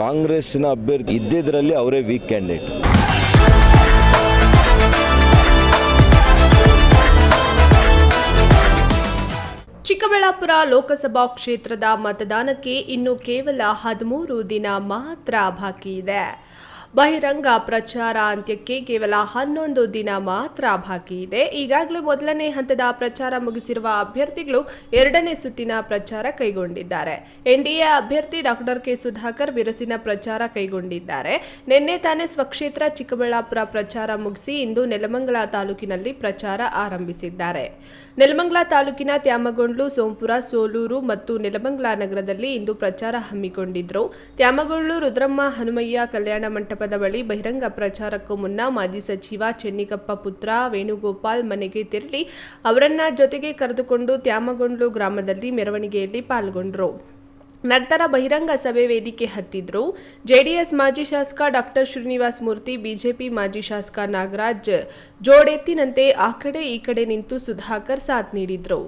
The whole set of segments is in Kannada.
ಕಾಂಗ್ರೆಸ್ಸಿನ ಅಭ್ಯರ್ಥಿ ಇದ್ದಿದ್ರಲ್ಲಿ ಅವರೇ ವೀಕ್ ಕ್ಯಾಂಡಿಡೇಟ್ ಚಿಕ್ಕಬಳ್ಳಾಪುರ ಲೋಕಸಭಾ ಕ್ಷೇತ್ರದ ಮತದಾನಕ್ಕೆ ಇನ್ನು ಕೇವಲ ಹದಿಮೂರು ದಿನ ಮಾತ್ರ ಬಾಕಿ ಇದೆ. ಬಹಿರಂಗ ಪ್ರಚಾರ ಅಂತ್ಯಕ್ಕೆ ಕೇವಲ ಹನ್ನೊಂದು ದಿನ ಮಾತ್ರ ಬಾಕಿ ಇದೆ. ಈಗಾಗಲೇ ಮೊದಲನೇ ಹಂತದ ಪ್ರಚಾರ ಮುಗಿಸಿರುವ ಅಭ್ಯರ್ಥಿಗಳು ಎರಡನೇ ಸುತ್ತಿನ ಪ್ರಚಾರ ಕೈಗೊಂಡಿದ್ದಾರೆ. ಎನ್ಡಿಎ ಅಭ್ಯರ್ಥಿ ಡಾಕ್ಟರ್ ಕೆ. ಸುಧಾಕರ್ ಬಿರುಸಿನ ಪ್ರಚಾರ ಕೈಗೊಂಡಿದ್ದಾರೆ. ನಿನ್ನೆ ತಾನೇ ಸ್ವಕ್ಷೇತ್ರ ಚಿಕ್ಕಬಳ್ಳಾಪುರ ಪ್ರಚಾರ ಮುಗಿಸಿ ಇಂದು ನೆಲಮಂಗಲ ತಾಲೂಕಿನಲ್ಲಿ ಪ್ರಚಾರ ಆರಂಭಿಸಿದ್ದಾರೆ. ನೆಲಮಂಗಲ ತಾಲೂಕಿನ ತ್ಯಾಮಗೊಂಡ್ಲು, ಸೋಂಪುರ, ಸೋಲೂರು ಮತ್ತು ನೆಲಮಂಗಲ ನಗರದಲ್ಲಿ ಇಂದು ಪ್ರಚಾರ ಹಮ್ಮಿಕೊಂಡಿದ್ರು. ತ್ಯಾಮಗೊಂಡ್ಲು, ರುದ್ರಮ್ಮ, ಹನುಮಯ್ಯ ಕಲ್ಯಾಣ ಮಂಟಪದ ಬಳಿ ಬಹಿರಂಗ ಪ್ರಚಾರಕ್ಕೂ ಮುನ್ನ ಮಾಜಿ ಸಚಿವ ಚೆನ್ನಿಗಪ್ಪ ಪುತ್ರ ವೇಣುಗೋಪಾಲ್ ಮನೆಗೆ ತೆರಳಿ ಅವರನ್ನ ಜೊತೆಗೆ ಕರೆದುಕೊಂಡು ತ್ಯಾಮಗೊಂಡ್ಲು ಗ್ರಾಮದಲ್ಲಿ ಮೆರವಣಿಗೆಯಲ್ಲಿ ಪಾಲ್ಗೊಂಡರು. ನಂತರ ಬಹಿರಂಗ ಸಭೆ ವೇದಿಕೆ ಹತ್ತಿದ್ರು. ಜೆಡಿಎಸ್ ಮಾಜಿ ಶಾಸಕ ಡಾಕ್ಟರ್ ಶ್ರೀನಿವಾಸ್ ಮೂರ್ತಿ, ಬಿಜೆಪಿ ಮಾಜಿ ಶಾಸಕ ನಾಗರಾಜ್ ಜೋಡೆತ್ತಿನಂತೆ ಆ ಕಡೆ ಈ ಕಡೆ ನಿಂತು ಸುಧಾಕರ್ ಸಾಥ್ ನೀಡಿದ್ರು.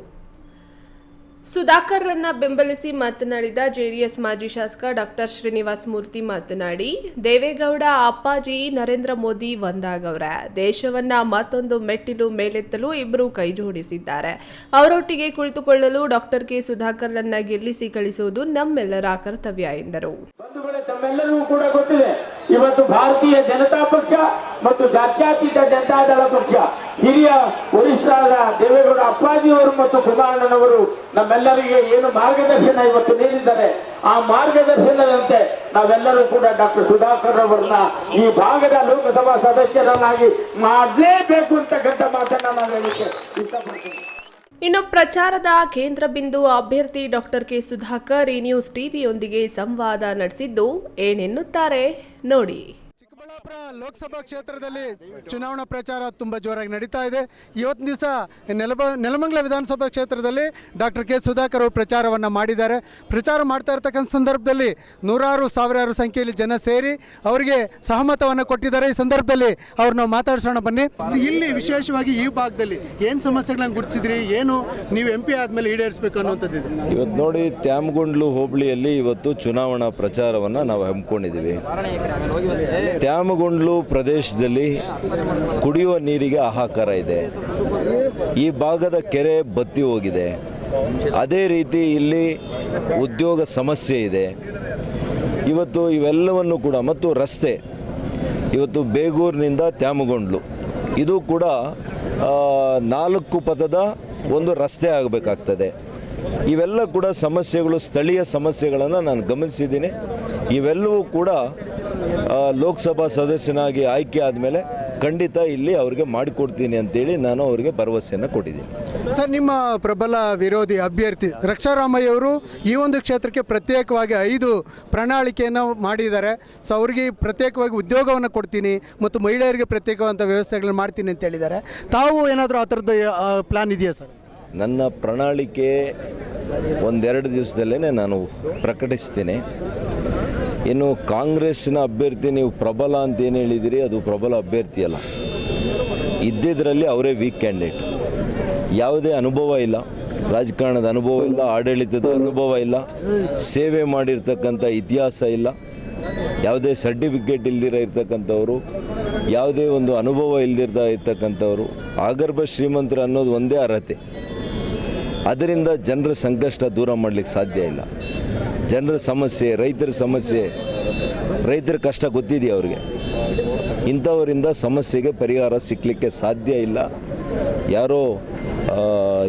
ಸುಧಾಕರ್ರನ್ನ ಬೆಂಬಲಿಸಿ ಮಾತನಾಡಿದ ಜೆಡಿಎಸ್ ಮಾಜಿ ಶಾಸಕ ಡಾಕ್ಟರ್ ಶ್ರೀನಿವಾಸ್ ಮೂರ್ತಿ ಮಾತನಾಡಿ, ದೇವೇಗೌಡ, ಅಪ್ಪಾಜಿ, ನರೇಂದ್ರ ಮೋದಿ ಒಂದಾಗವ್ರೆ. ದೇಶವನ್ನ ಮತ್ತೊಂದು ಮೆಟ್ಟಿಲು ಮೇಲೆತ್ತಲು ಇಬ್ಬರು ಕೈ ಜೋಡಿಸಿದ್ದಾರೆ. ಅವರೊಟ್ಟಿಗೆ ಕುಳಿತುಕೊಳ್ಳಲು ಡಾಕ್ಟರ್ ಕೆ ಸುಧಾಕರ್ರನ್ನ ಗೆಲ್ಲಿಸಿ ಕಳಿಸುವುದು ನಮ್ಮೆಲ್ಲರ ಕರ್ತವ್ಯ ಎಂದರು. ಇವತ್ತು ಭಾರತೀಯ ಜನತಾ ಪಕ್ಷ ಮತ್ತು ಜಾತ್ಯಾತೀತ ಜನತಾದಳ ಪಕ್ಷ, ಹಿರಿಯ ವರಿಷ್ಠರಾದ ದೇವೇಗೌಡ ಅಪ್ಪಾಜಿಯವರು ಮತ್ತು ಕುಮಾರಣ್ಣನವರು ನಮ್ಮೆಲ್ಲರಿಗೆ ಏನು ಮಾರ್ಗದರ್ಶನ ಇವತ್ತು ನೀಡಿದ್ದಾರೆ. ಆ ಮಾರ್ಗದರ್ಶನದಂತೆ ನಾವೆಲ್ಲರೂ ಕೂಡ ಡಾಕ್ಟರ್ ಸುಧಾಕರ್ ಅವರನ್ನ ಈ ಭಾಗದ ಲೋಕಸಭಾ ಸದಸ್ಯರನ್ನಾಗಿ ಮಾಡಲೇಬೇಕು ಅಂತಕ್ಕಂಥ ಮಾತನ್ನ ನಾನು ಹೇಳಲಿಕ್ಕೆ ಇಷ್ಟಪಡ್ತೀನಿ. ಇನ್ನು ಪ್ರಚಾರದ ಕೇಂದ್ರ ಬಿಂದು ಅಭ್ಯರ್ಥಿ ಡಾಕ್ಟರ್ ಕೆ ಸುಧಾಕರ್ ಈ ನ್ಯೂಸ್ ಟಿವಿಯೊಂದಿಗೆ ಸಂವಾದ ನಡೆಸಿದ್ದು ಏನೆನ್ನುತ್ತಾರೆ ನೋಡಿ. ಚಿಕ್ಕಬಳ್ಳಾಪುರ ಲೋಕಸಭಾ ಕ್ಷೇತ್ರದಲ್ಲಿ ಚುನಾವಣಾ ಪ್ರಚಾರ ತುಂಬ ಜೋರಾಗಿ ನಡೀತಾ ಇದೆ. ಇವತ್ತಿನ ದಿವಸ ನೆಲಬ ನೆಲಮಂಗಲ ವಿಧಾನಸಭಾ ಕ್ಷೇತ್ರದಲ್ಲಿ ಡಾಕ್ಟರ್ ಕೆ ಸುಧಾಕರ್ ಅವರು ಪ್ರಚಾರವನ್ನು ಮಾಡಿದ್ದಾರೆ. ಪ್ರಚಾರ ಮಾಡ್ತಾ ಇರ್ತಕ್ಕಂಥ ಸಂದರ್ಭದಲ್ಲಿ ನೂರಾರು ಸಾವಿರಾರು ಸಂಖ್ಯೆಯಲ್ಲಿ ಜನ ಸೇರಿ ಅವರಿಗೆ ಸಹಮತವನ್ನು ಕೊಟ್ಟಿದ್ದಾರೆ. ಈ ಸಂದರ್ಭದಲ್ಲಿ ಅವ್ರನ್ನ ಮಾತಾಡ್ಸೋಣ ಬನ್ನಿ. ಇಲ್ಲಿ ವಿಶೇಷವಾಗಿ ಈ ಭಾಗದಲ್ಲಿ ಏನು ಸಮಸ್ಯೆಗಳನ್ನ ಗುರುತಿಸಿದ್ರಿ? ಏನು ನೀವು ಎಂ ಪಿ ಆದಮೇಲೆ ಈಡೇರಿಸಬೇಕು ಅನ್ನುವಂಥದ್ದು ಇದೆ? ಇವತ್ತು ನೋಡಿ ತ್ಯಾಮಗೊಂಡ್ಲು ಹೋಬಳಿಯಲ್ಲಿ ಇವತ್ತು ಚುನಾವಣಾ ಪ್ರಚಾರವನ್ನು ನಾವು ಹಮ್ಮಿಕೊಂಡಿದ್ದೀವಿ. ತ್ಯಾಮಗೊಂಡ್ಲು ಪ್ರದೇಶದಲ್ಲಿ ಕುಡಿಯುವ ನೀರಿಗೆ ಹಾಹಾಕಾರ ಇದೆ. ಈ ಭಾಗದ ಕೆರೆ ಬತ್ತಿ ಹೋಗಿದೆ. ಅದೇ ರೀತಿ ಇಲ್ಲಿ ಉದ್ಯೋಗ ಸಮಸ್ಯೆ ಇದೆ. ಇವತ್ತು ಇವೆಲ್ಲವನ್ನು ಕೂಡ ಮತ್ತು ರಸ್ತೆ, ಇವತ್ತು ಬೇಗೂರಿನಿಂದ ತ್ಯಾಮಗೊಂಡ್ಲು. ಇದು ಕೂಡ ನಾಲ್ಕು ಪಥದ ಒಂದು ರಸ್ತೆ ಆಗಬೇಕಾಗ್ತದೆ. ಇವೆಲ್ಲ ಕೂಡ ಸಮಸ್ಯೆಗಳು, ಸ್ಥಳೀಯ ಸಮಸ್ಯೆಗಳನ್ನು ನಾನು ಗಮನಿಸಿದ್ದೀನಿ. ಇವೆಲ್ಲವೂ ಕೂಡ ಲೋಕಸಭಾ ಸದಸ್ಯನಾಗಿ ಆಯ್ಕೆ ಆದಮೇಲೆ ಖಂಡಿತ ಇಲ್ಲಿ ಅವ್ರಿಗೆ ಮಾಡಿಕೊಡ್ತೀನಿ ಅಂತೇಳಿ ನಾನು ಅವರಿಗೆ ಭರವಸೆಯನ್ನು ಕೊಟ್ಟಿದ್ದೀನಿ. ಸರ್ ನಿಮ್ಮ ಪ್ರಬಲ ವಿರೋಧಿ ಅಭ್ಯರ್ಥಿ ರಕ್ಷಾರಾಮಯ್ಯ ಅವರು ಈ ಒಂದು ಕ್ಷೇತ್ರಕ್ಕೆ ಪ್ರತ್ಯೇಕವಾಗಿ ಐದು ಪ್ರಣಾಳಿಕೆಯನ್ನು ಮಾಡಿದ್ದಾರೆ. ಸೊ ಅವರಿಗೆ ಪ್ರತ್ಯೇಕವಾಗಿ ಉದ್ಯೋಗವನ್ನು ಕೊಡ್ತೀನಿ ಮತ್ತು ಮಹಿಳೆಯರಿಗೆ ಪ್ರತ್ಯೇಕವಾದಂಥ ವ್ಯವಸ್ಥೆಗಳನ್ನ ಮಾಡ್ತೀನಿ ಅಂತ ಹೇಳಿದ್ದಾರೆ. ತಾವು ಏನಾದರೂ ಆ ಥರದ್ದು ಪ್ಲಾನ್ ಇದೆಯಾ ಸರ್? ನನ್ನ ಪ್ರಣಾಳಿಕೆ ಒಂದೆರಡು ದಿವಸದಲ್ಲೇ ನಾನು ಪ್ರಕಟಿಸ್ತೀನಿ. ಇನ್ನು ಕಾಂಗ್ರೆಸ್ಸಿನ ಅಭ್ಯರ್ಥಿ ನೀವು ಪ್ರಬಲ ಅಂತ ಏನು ಹೇಳಿದಿರಿ, ಅದು ಪ್ರಬಲ ಅಭ್ಯರ್ಥಿ ಅಲ್ಲ. ಇದ್ದಿದ್ರಲ್ಲಿ ಅವರೇ ವೀಕ್ ಕ್ಯಾಂಡಿಡೇಟ್ ಯಾವುದೇ ಅನುಭವ ಇಲ್ಲ. ರಾಜಕಾರಣದ ಅನುಭವ ಇಲ್ಲ, ಆಡಳಿತದ ಅನುಭವ ಇಲ್ಲ, ಸೇವೆ ಮಾಡಿರ್ತಕ್ಕಂಥ ಇತಿಹಾಸ ಇಲ್ಲ. ಯಾವುದೇ ಸರ್ಟಿಫಿಕೇಟ್ ಇಲ್ದಿರ ಇರ್ತಕ್ಕಂಥವ್ರು, ಯಾವುದೇ ಒಂದು ಅನುಭವ ಇಲ್ದಿರ್ದ ಇರ್ತಕ್ಕಂಥವ್ರು ಆಗರ್ಭ ಶ್ರೀಮಂತರು ಅನ್ನೋದು ಒಂದೇ ಅರ್ಹತೆ. ಅದರಿಂದ ಜನರ ಸಂಕಷ್ಟ ದೂರ ಮಾಡಲಿಕ್ಕೆ ಸಾಧ್ಯ ಇಲ್ಲ. ಜನರ ಸಮಸ್ಯೆ, ರೈತರ ಸಮಸ್ಯೆ, ರೈತರ ಕಷ್ಟ ಗೊತ್ತಿದೆಯಾ ಅವ್ರಿಗೆ? ಇಂಥವರಿಂದ ಸಮಸ್ಯೆಗೆ ಪರಿಹಾರ ಸಿಕ್ಕಲಿಕ್ಕೆ ಸಾಧ್ಯ ಇಲ್ಲ. ಯಾರೋ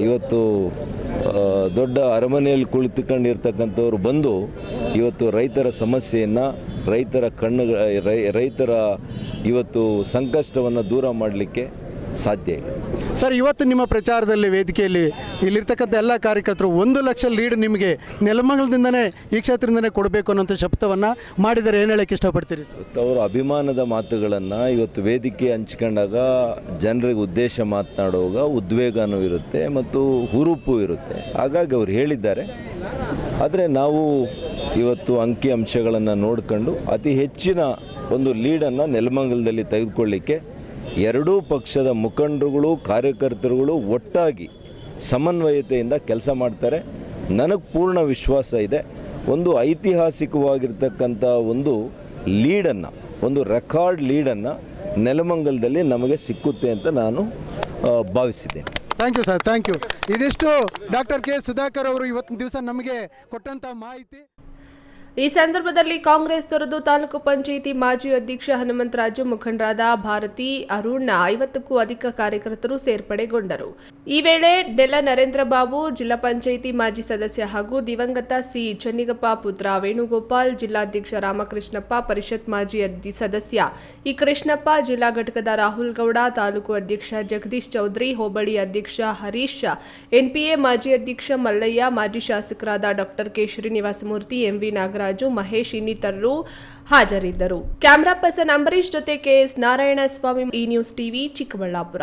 ಇವತ್ತು ದೊಡ್ಡ ಅರಮನೆಯಲ್ಲಿ ಕುಳಿತುಕೊಂಡಿರ್ತಕ್ಕಂಥವ್ರು ಬಂದು ಇವತ್ತು ರೈತರ ಸಮಸ್ಯೆಯನ್ನು ರೈತರ ಕಣ್ಣು ರೈತರ ಇವತ್ತು ಸಂಕಷ್ಟವನ್ನು ದೂರ ಮಾಡಲಿಕ್ಕೆ ಸಾಧ್ಯ ಇಲ್ಲ. ಸರ್ ಇವತ್ತು ನಿಮ್ಮ ಪ್ರಚಾರದಲ್ಲಿ ವೇದಿಕೆಯಲ್ಲಿ ಇಲ್ಲಿರ್ತಕ್ಕಂಥ ಎಲ್ಲ ಕಾರ್ಯಕರ್ತರು ಒಂದು ಲಕ್ಷ ಲೀಡ್ ನಿಮಗೆ ನೆಲಮಂಗಲದಿಂದನೇ ಈ ಕ್ಷೇತ್ರದಿಂದನೇ ಕೊಡಬೇಕು ಅನ್ನೋಂಥ ಶಬ್ದವನ್ನು ಮಾಡಿದರೆ ಏನು ಹೇಳಕ್ಕೆ ಇಷ್ಟಪಡ್ತೀರಿ ಸರ್? ಅವರ ಅಭಿಮಾನದ ಮಾತುಗಳನ್ನು ಇವತ್ತು ವೇದಿಕೆ ಹಂಚ್ಕೊಂಡಾಗ ಜನರಿಗೆ ಉದ್ದೇಶ ಮಾತನಾಡುವಾಗ ಉದ್ವೇಗನೂ ಇರುತ್ತೆ ಮತ್ತು ಹುರುಪು ಇರುತ್ತೆ. ಹಾಗಾಗಿ ಅವ್ರು ಹೇಳಿದ್ದಾರೆ. ಆದರೆ ನಾವು ಇವತ್ತು ಅಂಕಿ ಅಂಶಗಳನ್ನು ನೋಡ್ಕೊಂಡು ಅತಿ ಹೆಚ್ಚಿನ ಒಂದು ಲೀಡನ್ನು ನೆಲಮಂಗಲದಲ್ಲಿ ತೆಗೆದುಕೊಳ್ಳಿಕ್ಕೆ ಎರಡೂ ಪಕ್ಷದ ಮುಖಂಡರುಗಳು, ಕಾರ್ಯಕರ್ತರುಗಳು ಒಟ್ಟಾಗಿ ಸಮನ್ವಯತೆಯಿಂದ ಕೆಲಸ ಮಾಡ್ತಾರೆ. ನನಗೆ ಪೂರ್ಣ ವಿಶ್ವಾಸ ಇದೆ. ಒಂದು ಐತಿಹಾಸಿಕವಾಗಿರ್ತಕ್ಕಂಥ ಒಂದು ಲೀಡನ್ನು, ಒಂದು ರೆಕಾರ್ಡ್ ಲೀಡನ್ನು ನೆಲಮಂಗಲದಲ್ಲಿ ನಮಗೆ ಸಿಕ್ಕುತ್ತೆ ಅಂತ ನಾನು ಭಾವಿಸಿದ್ದೇನೆ. Thank you sir thank you ಇದಿಷ್ಟು ಡಾಕ್ಟರ್ ಕೆ. ಸುಧಾಕರ್ ಅವರು ಇವತ್ತಿನ ದಿವಸ ನಮಗೆ ಕೊಟ್ಟಂಥ ಮಾಹಿತಿ. ಈ ಸಂದರ್ಭದಲ್ಲಿ ಕಾಂಗ್ರೆಸ್ ತೊರೆದು ತಾಲೂಕು ಪಂಚಾಯಿತಿ ಮಾಜಿ ಅಧ್ಯಕ್ಷ ಹನುಮಂತರಾಜು ಮುಖಂಡರಾದ ಭಾರತಿ ಅರುಣ್ ಐವತ್ತಕ್ಕೂ ಅಧಿಕ ಕಾರ್ಯಕರ್ತರು ಸೇರ್ಪಡೆಗೊಂಡರು. ಈ ವೇಳೆ ಡೆಲ ನರೇಂದ್ರ ಬಾಬು, ಜಿಲ್ಲಾ ಪಂಚಾಯಿತಿ ಮಾಜಿ ಸದಸ್ಯ ಹಾಗೂ ದಿವಂಗತ ಸಿ ಚನ್ನಿಗಪ್ಪ, ಪುತ್ರ ವೇಣುಗೋಪಾಲ್, ಜಿಲ್ಲಾಧ್ಯಕ್ಷ ರಾಮಕೃಷ್ಣಪ್ಪ, ಪರಿಷತ್ ಮಾಜಿ ಸದಸ್ಯ ಇ ಕೃಷ್ಣಪ್ಪ, ಜಿಲ್ಲಾ ಘಟಕದ ರಾಹುಲ್ ಗೌಡ, ತಾಲೂಕು ಅಧ್ಯಕ್ಷ ಜಗದೀಶ್ ಚೌಧರಿ, ಹೋಬಳಿ ಅಧ್ಯಕ್ಷ ಹರೀಶ್, ಎನ್ಪಿಎ ಮಾಜಿ ಅಧ್ಯಕ್ಷ ಮಲ್ಲಯ್ಯ, ಮಾಜಿ ಶಾಸಕರಾದ doctor K Srinivasamurthy MV Nagaraju Mahesh ಇನ್ನಿತರರು ಹಾಜರಿದ್ದರು. ಕ್ಯಾಮರಾ ಪರ್ಸನ್ ಅಂಬರೀಶ್ ಜೊತೆ ಕೆಎಸ್ ನಾರಾಯಣ ಸ್ವಾಮಿ ಈ ನ್ಯೂಸ್ ಟಿವಿ ಚಿಕ್ಕಬಳ್ಳಾಪುರ.